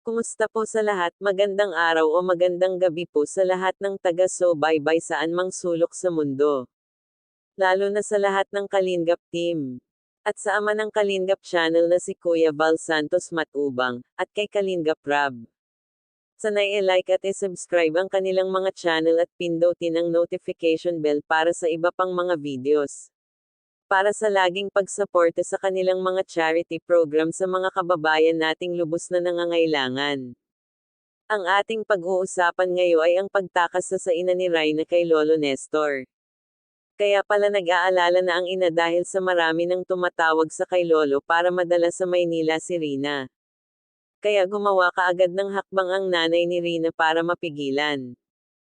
Kumusta po sa lahat? Magandang araw o magandang gabi po sa lahat ng taga-subaybay saan mang sulok sa mundo. Lalo na sa lahat ng Kalingap team. At sa ama ng Kalingap channel na si Kuya Val Santos Matubang, at kay Kalingap Rab. Sanay i-like at i-subscribe ang kanilang mga channel at pindutin ang notification bell para sa iba pang mga videos para sa laging pagsuporta sa kanilang mga charity program sa mga kababayan nating lubos na nangangailangan. Ang ating pag-uusapan ngayon ay ang pagtakas sa sa ina ni Raina kay Lolo Nestor. Kaya pala nag-aalala na ang ina dahil sa marami nang tumatawag sa kay Lolo para madala sa Maynila si Rina. Kaya gumawa kaagad ng hakbang ang nanay ni Rina para mapigilan.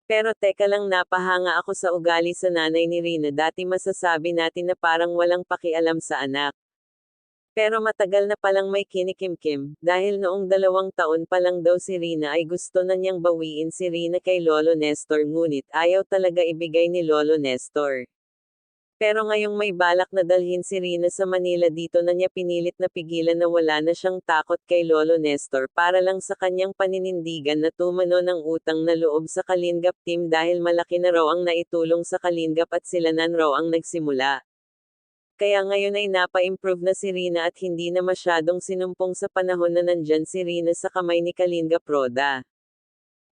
Pero teka lang napahanga ako sa ugali sa nanay ni Rina dati masasabi natin na parang walang pakialam sa anak. Pero matagal na palang may kinikimkim, dahil noong dalawang taon pa lang daw si Rina ay gusto na niyang bawiin si Rina kay Lolo Nestor ngunit ayaw talaga ibigay ni Lolo Nestor. Pero ngayong may balak na dalhin si Rina sa Manila dito na niya pinilit na pigilan na wala na siyang takot kay Lolo Nestor para lang sa kanyang paninindigan na tumano ng utang na loob sa Kalingap team dahil malaki na raw ang naitulong sa Kalingap at sila nan raw ang nagsimula. Kaya ngayon ay napa-improve na si Rina at hindi na masyadong sinumpong sa panahon na nandyan si Rina sa kamay ni Kalingap Roda.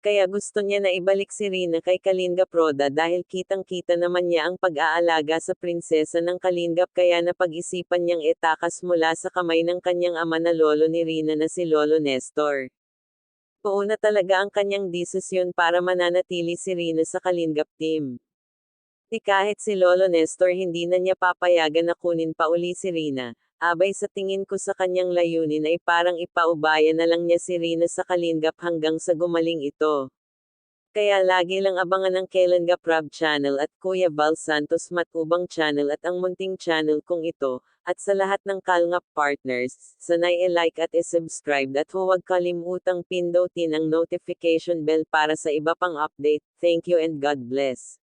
Kaya gusto niya na ibalik si Rina kay Kalingap Roda dahil kitang-kita naman niya ang pag-aalaga sa prinsesa ng Kalingap kaya napag-isipan niyang itakas mula sa kamay ng kanyang ama na lolo ni Rina na si Lolo Nestor. Puuna talaga ang kanyang desisyon para mananatili si Rina sa Kalingap team. Di kahit si Lolo Nestor hindi na niya papayagan na kunin pa uli si Rina, Abay sa tingin ko sa kanyang layunin ay parang ipaubaya na lang niya si Rina sa Kalingap hanggang sa gumaling ito. Kaya lagi lang abangan ang Kalingap Rob channel at Kuya Val Santos Matubang channel at ang munting channel kong ito, at sa lahat ng Kalingap partners, sanay i-like at i-subscribe at huwag kalimutang pindutin ang notification bell para sa iba pang update. Thank you and God bless.